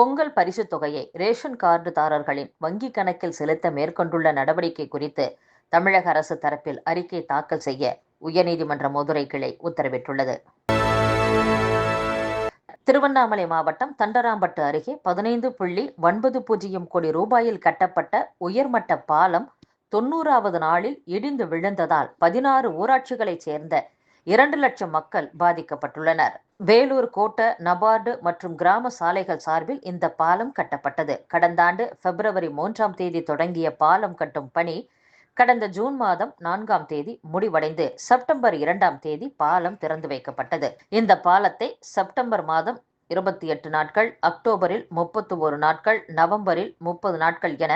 பொங்கல் பரிசுத் தொகையை ரேஷன் கார்டுதாரர்களின் வங்கிக் கணக்கில் செலுத்த மேற்கொண்டுள்ள நடவடிக்கை குறித்து தமிழக அரசு தரப்பில் அறிக்கை தாக்கல் செய்ய உயர்நீதிமன்ற மதுரை கிளை உத்தரவிட்டுள்ளது. திருவண்ணாமலை மாவட்டம் தண்டராம்பட்டு அருகே பதினைந்து புள்ளி ஒன்பது பூஜ்ஜியம் கோடி ரூபாயில் கட்டப்பட்ட உயர்மட்ட பாலம் தொன்னூறாவது நாளில் இடிந்து விழுந்ததால் பதினாறு ஊராட்சிகளைச் சேர்ந்த இரண்டு லட்சம் மக்கள் பாதிக்கப்பட்டுள்ளனர். வேலூர் கோட்ட நபார்டு மற்றும் கிராம சாலைகள் சார்பில் இந்த பாலம் கட்டப்பட்டது. கடந்த ஆண்டு பிப்ரவரி மூன்றாம் தேதி தொடங்கிய பாலம் கட்டும் பணி கடந்த ஜூன் மாதம் நான்காம் தேதி முடிவடைந்து செப்டம்பர் இரண்டாம் தேதி பாலம் திறந்து வைக்கப்பட்டது. இந்த பாலத்தை செப்டம்பர் மாதம் இருபத்தி எட்டு நாட்கள் அக்டோபரில் முப்பத்தி ஒரு நாட்கள் நவம்பரில் முப்பது நாட்கள் என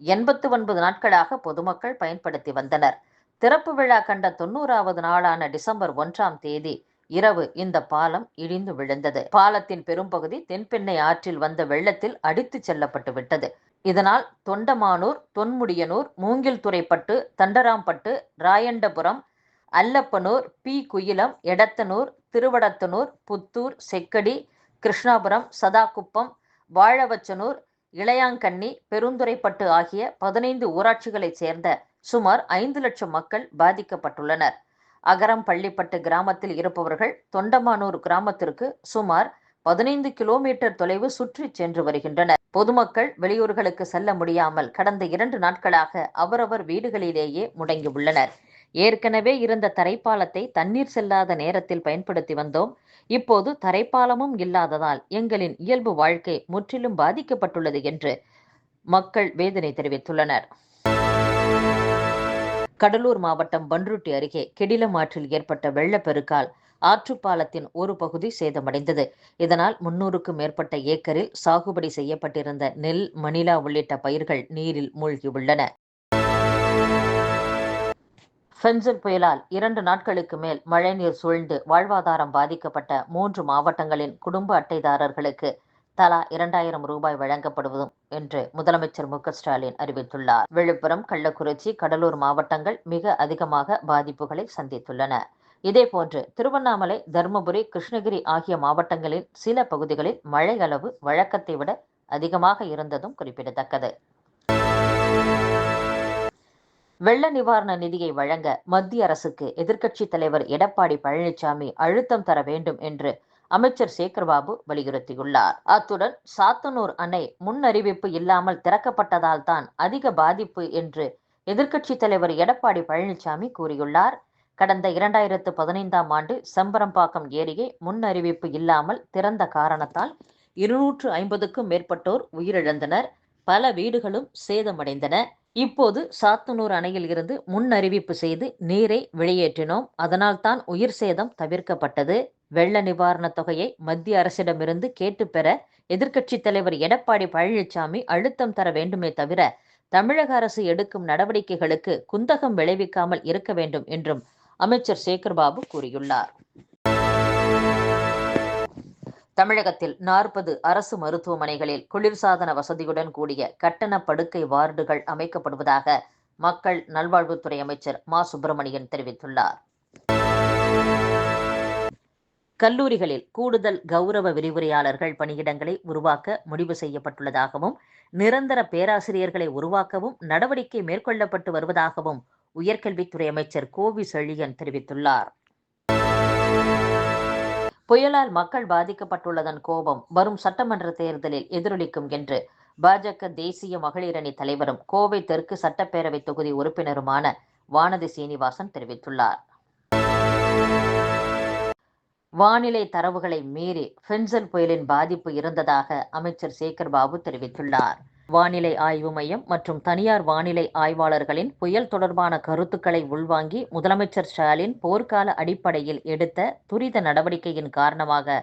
எண்பத்து ஒன்பது நாட்களாக பொதுமக்கள் பயன்படுத்தி வந்தனர். திறப்பு விழா கண்ட தொண்ணூறாவது நாளான டிசம்பர் ஒன்றாம் தேதி இரவு இந்த பாலம் இடிந்து விழுந்தது. பாலத்தின் பெரும்பகுதி தென்பெண்ணை ஆற்றில் வந்த வெள்ளத்தில் அடித்துச் செல்லப்பட்டு விட்டது. இதனால் தொண்டமானூர் தொன்முடியனூர் மூங்கில்துறைப்பட்டு தண்டராம்பட்டு ராயண்டபுரம் அல்லப்பனூர் பி. குயிலம் எடத்தனூர் திருவடத்தனூர் புத்தூர் செக்கடி கிருஷ்ணாபுரம் சதாகுப்பம் வாழவச்சனூர் இளையாங்கண்ணி பெருந்துறைப்பட்டு ஆகிய பதினைந்து ஊராட்சிகளைச் சேர்ந்த சுமார் ஐந்து லட்சம் மக்கள் பாதிக்கப்பட்டுள்ளனர். அகரம் பள்ளிப்பட்டு கிராமத்தில் இருப்பவர்கள் தொண்டமானூர் கிராமத்திற்கு சுமார் பதினைந்து கிலோமீட்டர் தொலைவு சுற்றி சென்று வருகின்றனர். பொதுமக்கள் வெளியூர்களுக்கு செல்ல முடியாமல் கடந்த இரண்டு நாட்களாக அவரவர் வீடுகளிலேயே முடங்கியுள்ளனர் ஏற்கனவே இருந்த தரைப்பாலத்தை தண்ணீர் செல்லாத நேரத்தில் பயன்படுத்தி வந்தோம். இப்போது தரைப்பாலமும் இல்லாததால் எங்களின் இயல்பு வாழ்க்கை முற்றிலும் பாதிக்கப்பட்டுள்ளது என்று மக்கள் வேதனை தெரிவித்துள்ளனர். கடலூர் மாவட்டம் பன்ருட்டி அருகே கெடிலம் ஆற்றில் ஏற்பட்ட வெள்ளப்பெருக்கால் ஆற்றுப்பாலத்தின் ஒரு பகுதி சேதமடைந்தது. இதனால் முன்னூறுக்கும் மேற்பட்ட ஏக்கரில் சாகுபடி செய்யப்பட்டிருந்த நெல் மணிலா உள்ளிட்ட பயிர்கள் நீரில் மூழ்கியுள்ளன. ஃபென்சல் புயலால் இரண்டு நாட்களுக்கு மேல் மழைநீர் சூழ்ந்து வாழ்வாதாரம் பாதிக்கப்பட்ட மூன்று மாவட்டங்களின் குடும்ப அட்டைதாரர்களுக்கு தலா இரண்டாயிரம் ரூபாய் வழங்கப்படுவதும் என்று முதலமைச்சர் மு ஸ்டாலின் அறிவித்துள்ளார். விழுப்புரம் கள்ளக்குறிச்சி கடலூர் மாவட்டங்கள் மிக அதிகமாக பாதிப்புகளை சந்தித்துள்ளன. இதேபோன்று திருவண்ணாமலை தருமபுரி கிருஷ்ணகிரி ஆகிய மாவட்டங்களின் சில பகுதிகளில் மழை அளவு வழக்கத்தை விட அதிகமாக இருந்ததும் குறிப்பிடத்தக்கது. வெள்ள நிவாரண நிதியை வழங்க மத்திய அரசுக்கு எதிர்க்கட்சித் தலைவர் எடப்பாடி பழனிசாமி அழுத்தம் தர வேண்டும் என்று அமைச்சர் சேகர்பாபு வலியுறுத்தியுள்ளார். அத்துடன் சாத்தனூர் அணை முன் அறிவிப்பு இல்லாமல் திறக்கப்பட்டதால் தான் அதிக பாதிப்பு என்று எதிர்க்கட்சித் தலைவர் எடப்பாடி பழனிசாமி கூறியுள்ளார். கடந்த இரண்டாயிரத்து பதினைந்தாம் ஆண்டு செம்பரம்பாக்கம் ஏரியை முன் அறிவிப்பு இல்லாமல் திறந்த காரணத்தால் இருநூற்று ஐம்பதுக்கும் மேற்பட்டோர் உயிரிழந்தனர். பல வீடுகளும் சேதமடைந்தன. இப்போது சாத்தனூர் அணையில் இருந்து முன் அறிவிப்பு செய்து நீரை வெளியேற்றினோம். அதனால்தான் உயிர் சேதம் தவிர்க்கப்பட்டது. வெள்ள நிவாரணத் தொகையை மத்திய அரசிடமிருந்து கேட்டு பெற எதிர்க்கட்சித் தலைவர் எடப்பாடி பழனிசாமி அழுத்தம் தர வேண்டுமே தவிர தமிழக அரசு எடுக்கும் நடவடிக்கைகளுக்கு குந்தகம் விளைவிக்காமல் இருக்க வேண்டும் என்றும் அமைச்சர் சேகர்பாபு கூறியுள்ளார். தமிழகத்தில் நாற்பது அரசு மருத்துவமனைகளில் குளிர்சாதன வசதியுடன் கூடிய கட்டண படுக்கை வார்டுகள் அமைக்கப்படுவதாக மக்கள் நல்வாழ்வுத்துறை அமைச்சர் மா. சுப்பிரமணியன் தெரிவித்துள்ளார். கல்லூரிகளில் கூடுதல் கௌரவ விரிவுரையாளர்கள் பணியிடங்களை உருவாக்க முடிவு செய்யப்பட்டுள்ளதாகவும் நிரந்தர பேராசிரியர்களை உருவாக்கவும் நடவடிக்கை மேற்கொள்ளப்பட்டு வருவதாகவும் உயர்கல்வித்துறை அமைச்சர் கோவி செழியன் தெரிவித்துள்ளார். புயலால் மக்கள் பாதிக்கப்பட்டுள்ளதன் கோபம் வரும் சட்டமன்ற தேர்தலில் எதிரொலிக்கும் என்று பாஜக தேசிய மகளிரணி தலைவரும் கோவை தெற்கு சட்டப்பேரவை தொகுதி உறுப்பினருமான வானதி சீனிவாசன் தெரிவித்துள்ளார். வானிலை தரவுகளை மீறி ஃபென்சல் புயலின் பாதிப்பு இருந்ததாக அமைச்சர் சேகர் பாபு தெரிவித்துள்ளார். வானிலை ஆய்வு மையம் மற்றும் தனியார் வானிலை ஆய்வாளர்களின் புயல் தொடர்பான கருத்துக்களை உள்வாங்கி முதலமைச்சர் ஸ்டாலின் போர்க்கால அடிப்படையில் எடுத்த துரித நடவடிக்கையின் காரணமாக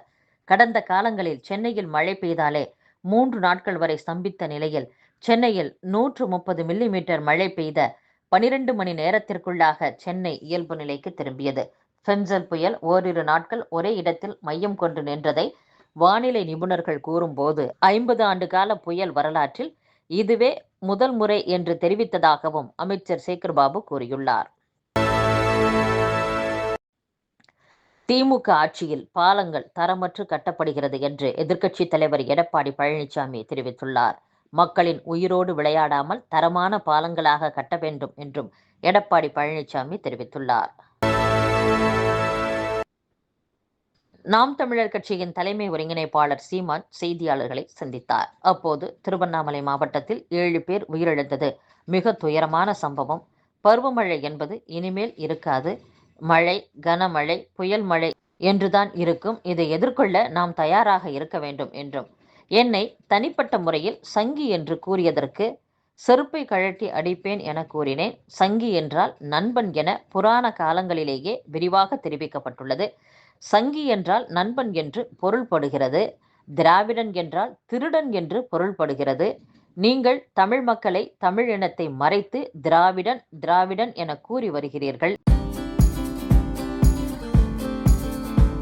கடந்த காலங்களில் சென்னையில் மழை பெய்தாலே மூன்று நாட்கள் வரை ஸ்தம்பித்த நிலையில் சென்னையில் நூற்று முப்பது மில்லிமீட்டர் மழை பெய்த பனிரெண்டு மணி நேரத்திற்குள்ளாக சென்னை இயல்பு நிலைக்கு திரும்பியது. ஃபென்சல் புயல் ஓரிரு நாட்கள் ஒரே இடத்தில் மையம் கொண்டு நின்றதை வானிலை நிபுணர்கள் கூறும்போது ஐம்பது ஆண்டு கால புயல் வரலாற்றில் இதுவே முதல் முறை என்று தெரிவித்ததாகவும் அமைச்சர் சேகர்பாபு கூறியுள்ளார். திமுக ஆட்சியில் பாலங்கள் தரமற்று கட்டப்படுகிறது என்று எதிர்க்கட்சித் தலைவர் எடப்பாடி பழனிசாமி தெரிவித்துள்ளார். மக்களின் உயிரோடு விளையாடாமல் தரமான பாலங்களாக கட்ட வேண்டும் என்றும் எடப்பாடி பழனிசாமி தெரிவித்துள்ளார். நாம் தமிழர் கட்சியின் தலைமை ஒருங்கிணைப்பாளர் சீமான் செய்தியாளர்களை சந்தித்தார். அப்போது திருவண்ணாமலை மாவட்டத்தில் ஏழு பேர் உயிரிழந்தது. மிக துயரமான சம்பவம். பருவமழை என்பது இனிமேல் இருக்காது. மழை கனமழை புயல் மழை என்றுதான் இருக்கும். இதை எதிர்கொள்ள நாம் தயாராக இருக்க வேண்டும் என்றும். என்னை தனிப்பட்ட முறையில் சங்கி என்று கூறியதற்கு செருப்பை கழட்டி அடிப்பேன் என கூறினேன். சங்கி என்றால் நண்பன் என புராண காலங்களிலேயே விரிவாக தெரிவிக்கப்பட்டுள்ளது. சங்கி என்றால் நண்பன் என்று பொருள்படுகிறது. திராவிடன் என்றால் திருடன் என்று பொருள்படுகிறது. நீங்கள் தமிழ் மக்களை தமிழ் இனத்தை மறைத்து திராவிடன் திராவிடன் என கூறி வருகிறீர்கள்.